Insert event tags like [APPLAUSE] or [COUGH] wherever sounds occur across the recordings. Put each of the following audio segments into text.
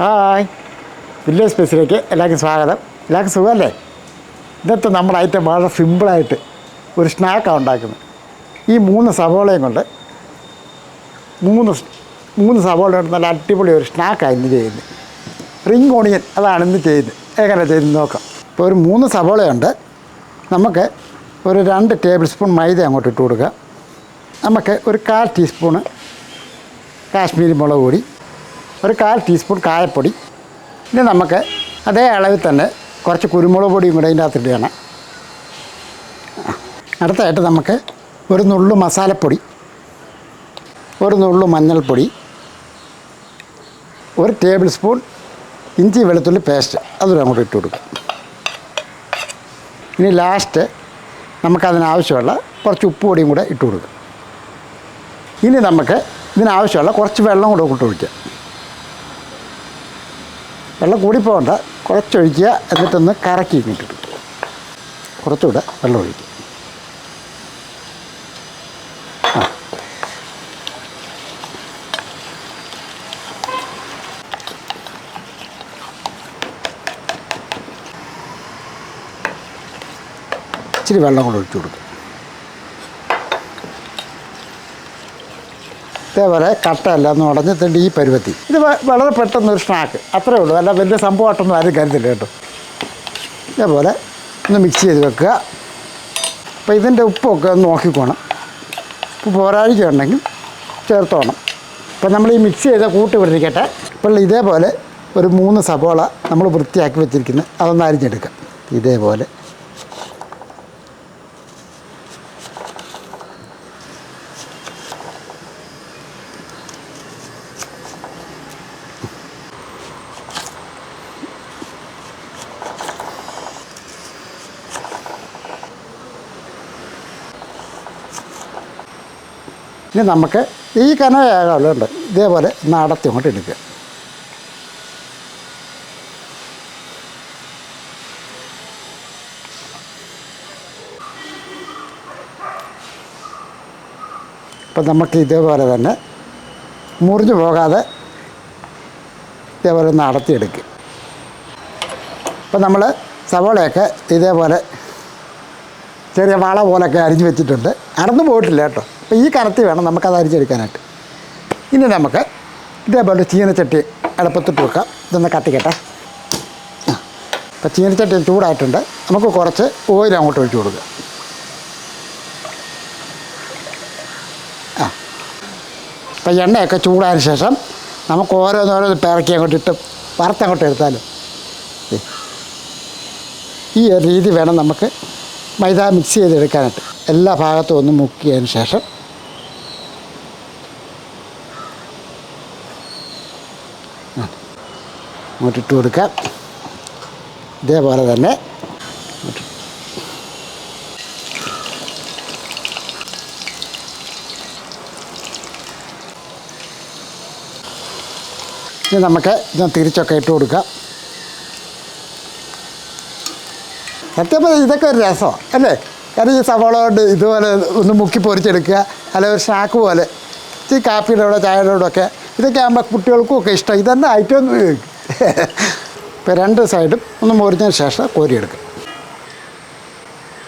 Hi. Village സ്പേസിലേക്ക് എല്ലാവർക്കും സ്വാഗതം. എല്ലാവർക്കും സുഖമല്ലേ? ഇന്നത്തെ നമ്മുടെ ഐറ്റം വളരെ സിമ്പിളായിട്ട് ഒരു സ്നാക്കാണ് ഉണ്ടാക്കുന്നത്. ഈ മൂന്ന് സവോളയും കൊണ്ട് മൂന്ന് മൂന്ന് സവോള കൊണ്ട് നല്ല അടിപൊളി ഒരു സ്നാക്കാണ് ഇന്ന് ചെയ്യുന്നത്. റിംഗ് ഓണിയൻ അതാണ് ഇന്ന് ചെയ്യുന്നത്. എങ്ങനെ ചെയ്യുന്നത് നോക്കാം. ഇപ്പോൾ ഒരു മൂന്ന് സവോളയുണ്ട് നമുക്ക് ഒരു രണ്ട് ടേബിൾ സ്പൂൺ മൈദ അങ്ങോട്ട് ഇട്ട് കൊടുക്കുക നമുക്ക് ഒരു കാൽ ടീസ്പൂണ് കാശ്മീരി മുളക് പൊടി ഒരു കാൽ ടീസ്പൂൺ കായപ്പൊടി. ഇനി നമുക്ക് അതേ അളവിൽ തന്നെ കുറച്ച് കുരുമുളക് പൊടിയും കൂടെ അതിന്റെ അകത്തിടുകയാണ് അടുത്തായിട്ട് നമുക്ക് ഒരു നുള്ളു മസാലപ്പൊടി ഒരു നുള്ളു മഞ്ഞൾപ്പൊടി ഒരു ടേബിൾ സ്പൂൺ ഇഞ്ചി വെളുത്തുള്ളി പേസ്റ്റ് അതും അങ്ങോട്ട് ഇട്ട് കൊടുക്കും. ഇനി ലാസ്റ്റ് നമുക്കതിനാവശ്യമുള്ള കുറച്ച് ഉപ്പ് പൊടിയും കൂടെ ഇട്ട് കൊടുക്കും. ഇനി നമുക്ക് ഇതിനാവശ്യമുള്ള കുറച്ച് വെള്ളം കൂടെ ഇട്ട് ഒഴിക്കുക വെള്ളം കൂടിപ്പോകണ്ട. കുറച്ചൊഴിക്കുക. എന്നിട്ടൊന്ന് കറക്കി ഇങ്ങോട്ട് കുറച്ചുകൂടെ വെള്ളം ഒഴിക്കുക ഇച്ചിരി വെള്ളം കൂടെ ഒഴിച്ചു കൊടുക്കുക ഇതേപോലെ കട്ടയല്ല ഒന്ന് ഉടഞ്ഞിട്ടുണ്ട് ഈ പരുവത്തി. ഇത് വളരെ പെട്ടെന്ന് ഒരു സ്നാക്ക് അത്രേ ഉള്ളൂ. അല്ല വലിയ സംഭവമായിട്ടൊന്നും ആരും കരുതില്ല കേട്ടോ. ഇതേപോലെ ഒന്ന് മിക്സ് ചെയ്ത് വെക്കുക. അപ്പോൾ ഇതിന്റെ ഉപ്പൊക്കെ ഒന്ന് നോക്കിക്കോണം. ഉപ്പ് ഉണ്ടെങ്കിൽ ചേർത്തോണം. അപ്പോൾ നമ്മൾ ഈ മിക്സ് ചെയ്ത കൂട്ടി വിട്ടിരിക്കട്ടെ ഇപ്പോൾ ഇതേപോലെ ഒരു മൂന്ന് സബോള നമ്മൾ വൃത്തിയാക്കി വെച്ചിരിക്കുന്നത് അതൊന്ന് അരിഞ്ഞെടുക്കാം ഇതേപോലെ. ഇനി നമുക്ക് ഈ കനകാകാമല്ലോ ഉണ്ട് ഇതേപോലെ നടത്തി അങ്ങോട്ട് എടുക്കുക. അപ്പം നമുക്ക് ഇതേപോലെ തന്നെ മുറിഞ്ഞു പോകാതെ ഇതേപോലെ നടത്തിയെടുക്കുക അപ്പം നമ്മൾ സവോളയൊക്കെ ഇതേപോലെ ചെറിയ വള പോലൊക്കെ അരിഞ്ഞ് വെച്ചിട്ടുണ്ട്. അടന്നു പോയിട്ടില്ല കേട്ടോ. അപ്പോൾ ഈ കനത്തി വേണം നമുക്കത് അരിച്ചെടുക്കാനായിട്ട്. ഇനി നമുക്ക് ഇതേപോലെ ചീനച്ചട്ടി അടുപ്പത്തിട്ട് വെക്കാം. ഇതൊന്ന് കത്തിക്കട്ടെ. അപ്പോൾ ചീനച്ചട്ടി ചൂടായിട്ടുണ്ട്. നമുക്ക് കുറച്ച് ഓയിൽ അങ്ങോട്ട് ഒഴിച്ചു കൊടുക്കുക ആ അപ്പോൾ എണ്ണയൊക്കെ ചൂടായതിന് ശേഷം നമുക്ക് ഓരോന്നോരോ പിറക്കി അങ്ങോട്ട് ഇട്ട് വറുത്തങ്ങോട്ട് എടുത്താലും. ഈ ഒരു രീതി വേണം നമുക്ക് മൈദ മിക്സ് ചെയ്തെടുക്കാനായിട്ട്. എല്ലാ ഭാഗത്തും ഒന്ന് മുക്കിയതിന് ശേഷം അങ്ങോട്ട് ഇട്ട് കൊടുക്കാം. ഇതേപോലെ തന്നെ ഇനി നമുക്ക് ഇത് തിരിച്ചൊക്കെ ഇട്ട് കൊടുക്കാം. സത്യം പറഞ്ഞാൽ ഇതൊക്കെ ഒരു രസമാണ് അല്ലേ? കാരണം ഈ സവാള കൊണ്ട് ഇതുപോലെ ഒന്ന് മുക്കി പൊരിച്ചെടുക്കുക അല്ലെങ്കിൽ ഒരു സ്നാക്ക് പോലെ. ഈ കാപ്പിയുടെ കൂടെ ചായയുടെ കൂടെ ഒക്കെ ഇതൊക്കെ ആകുമ്പോൾ കുട്ടികൾക്കും ഒക്കെ ഇഷ്ടം. ഇതന്നെ ഐറ്റം [LAUGHS] ഇപ്പോൾ രണ്ട് സൈഡും ഒന്ന് മുറിഞ്ഞതിന് ശേഷം കോരിയെടുക്കും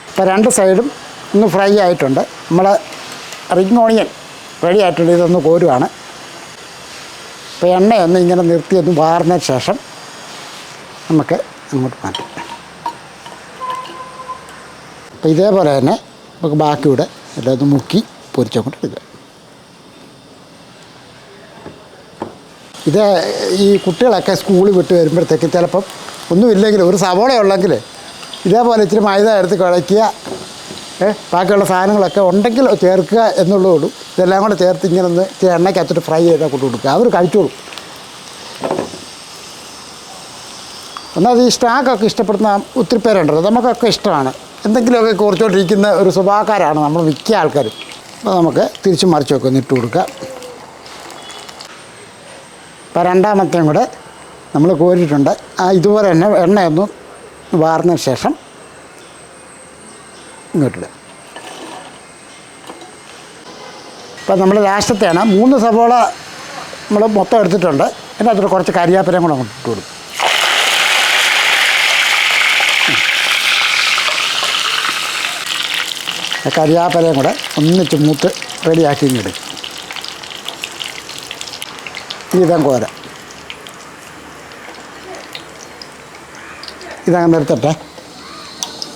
ഇപ്പോൾ രണ്ട് സൈഡും ഒന്ന് ഫ്രൈ ആയിട്ടുണ്ട്. നമ്മൾ റിംഗ് ഓണിയൻ റെഡി ആയിട്ടുണ്ട്. ഇതൊന്ന് കോരുവാണ്. ഇപ്പോൾ എണ്ണയൊന്ന് ഇങ്ങനെ നിർത്തി ഒന്ന് വാർന്നതിന് ശേഷം നമുക്ക് അങ്ങോട്ട് മാറ്റാം. അപ്പോൾ ഇതേപോലെ തന്നെ നമുക്ക് ബാക്കിയുടെ എല്ലാം ഒന്ന് മുക്കി പൊരിച്ചങ്ങോട്ട് ഇത് ഈ കുട്ടികളൊക്കെ സ്കൂളിൽ വിട്ട് വരുമ്പോഴത്തേക്ക് ചിലപ്പം ഒന്നുമില്ലെങ്കിൽ ഒരു സവോള ഉള്ളെങ്കിൽ ഇതേപോലെ ഇച്ചിരി മൈദ എടുത്ത് കുഴയ്ക്കുക ബാക്കിയുള്ള സാധനങ്ങളൊക്കെ ഉണ്ടെങ്കിൽ ചേർക്കുക എന്നുള്ളേ ഇതെല്ലാം കൂടെ ചേർത്ത് ഇങ്ങനെ ഒന്ന് എണ്ണയ്ക്കകത്തിട്ട് ഫ്രൈ ചെയ്താൽ കൊണ്ട് കൊടുക്കുക. അവർ കഴിച്ചോളും. എന്നാൽ ഈ സ്നാക്കൊക്കെ ഇഷ്ടപ്പെടുന്ന ഒത്തിരി പേരുണ്ടല്ലോ. നമുക്കൊക്കെ ഇഷ്ടമാണ്. എന്തെങ്കിലുമൊക്കെ കുറച്ചുകൊണ്ടിരിക്കുന്ന ഒരു സ്വഭാവക്കാരാണ് നമ്മൾ മിക്ക ആൾക്കാരും. അപ്പോൾ നമുക്ക് തിരിച്ചും മറിച്ചൊക്കെ ഒന്ന് ഇട്ട് കൊടുക്കാം. അപ്പോൾ രണ്ടാമത്തെയും കൂടെ നമ്മൾ കോരിയിട്ടുണ്ട്. ആ ഇതുപോലെ തന്നെ എണ്ണയൊന്ന് വാർന്ന ശേഷം ഇങ്ങോട്ടിടുക. അപ്പോൾ നമ്മൾ ലാസ്റ്റത്തെയാണ്. മൂന്ന് സവോള നമ്മൾ മൊത്തം എടുത്തിട്ടുണ്ട്. അതിൽ കുറച്ച് കരിയാപ്പലയും കൂടെ അങ്ങോട്ട് ഇട്ട് കൊടുക്കും. കരിയാപ്പരയും കൂടെ ഒന്നിച്ച് മൂത്ത് റെഡിയാക്കി ഇങ്ങെടുക്കും ഇതം കോര. ഇതങ്ങ് നിർത്തട്ടെ.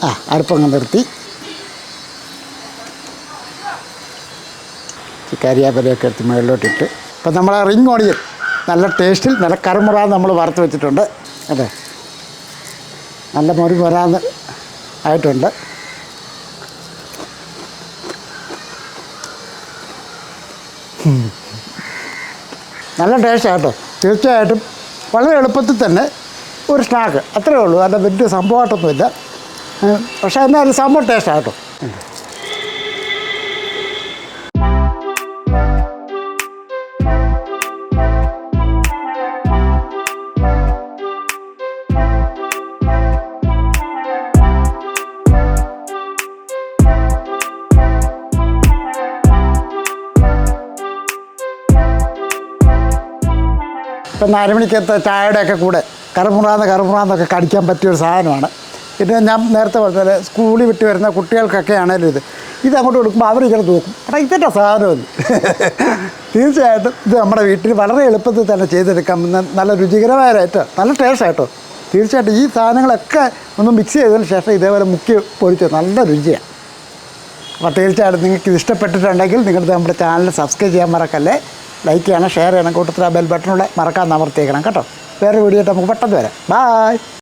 ആ അടുപ്പങ്ങ് നിർത്തി. ഈ കരിയാപ്പലയൊക്കെ എടുത്ത് മുകളിലോട്ടിട്ട് ഇപ്പം നമ്മളെ റിങ് ഓണിയൻ. നല്ല ടേസ്റ്റിൽ നല്ല കറുമുറ നമ്മൾ വറുത്ത് വെച്ചിട്ടുണ്ട്. അതെ. നല്ല മുറി വരാന്ന് ആയിട്ടുണ്ട്. ഉം. നല്ല ടേസ്റ്റാണ് കേട്ടോ. തീർച്ചയായിട്ടും വളരെ എളുപ്പത്തിൽ തന്നെ ഒരു സ്നാക്ക് അത്രേ ഉള്ളൂ. അല്ല വലിയ സംഭവമായിട്ടൊന്നുമില്ല. പക്ഷേ എന്നാലും സംഭവം ടേസ്റ്റാണ് കേട്ടോ. ഇപ്പം നാലുമണിക്കത്തെ ചായയുടെയൊക്കെ കൂടെ കറുമുറാന്ന് കറുമുറാന്നൊക്കെ കടിക്കാൻ പറ്റിയൊരു സാധനമാണ്. പിന്നെ ഞാൻ നേരത്തെ പറഞ്ഞത് സ്കൂളിൽ വിട്ട് വരുന്ന കുട്ടികൾക്കൊക്കെ ആണേലും ഇത് ഇത് അങ്ങോട്ട് കൊടുക്കുമ്പോൾ അവരിങ്ങനെ നോക്കും. എടാ ഇതിന്റെ സാധനം? ഇത് തീർച്ചയായിട്ടും ഇത് നമ്മുടെ വീട്ടിൽ വളരെ എളുപ്പത്തിൽ തന്നെ ചെയ്തെടുക്കാം. നല്ല രുചികരമായ ഏറ്റവും നല്ല ടേസ്റ്റ് ആയിട്ടോ തീർച്ചയായിട്ടും ഈ സാധനങ്ങളൊക്കെ ഒന്ന് മിക്സ് ചെയ്തതിന് ശേഷം ഇതേപോലെ മുക്കി പൊരിച്ചു നല്ല രുചിയാണ് അപ്പോൾ തീർച്ചയായിട്ടും നിങ്ങൾക്ക് ഇത് ഇഷ്ടപ്പെട്ടിട്ടുണ്ടെങ്കിൽ നിങ്ങൾ നമ്മുടെ ചാനൽ സബ്സ്ക്രൈബ് ചെയ്യാൻ മറക്കല്ലേ? ലൈക്ക് ചെയ്യണം ഷെയർ ചെയ്യണം. കൂട്ടത്തിൽ ആ ബെൽ ബട്ടണൂടെ മറക്കാൻ അമർത്തിയേക്കണം കേട്ടോ? വേറെ വീഡിയോ നമുക്ക് പെട്ടെന്ന് വരാം. ബായ്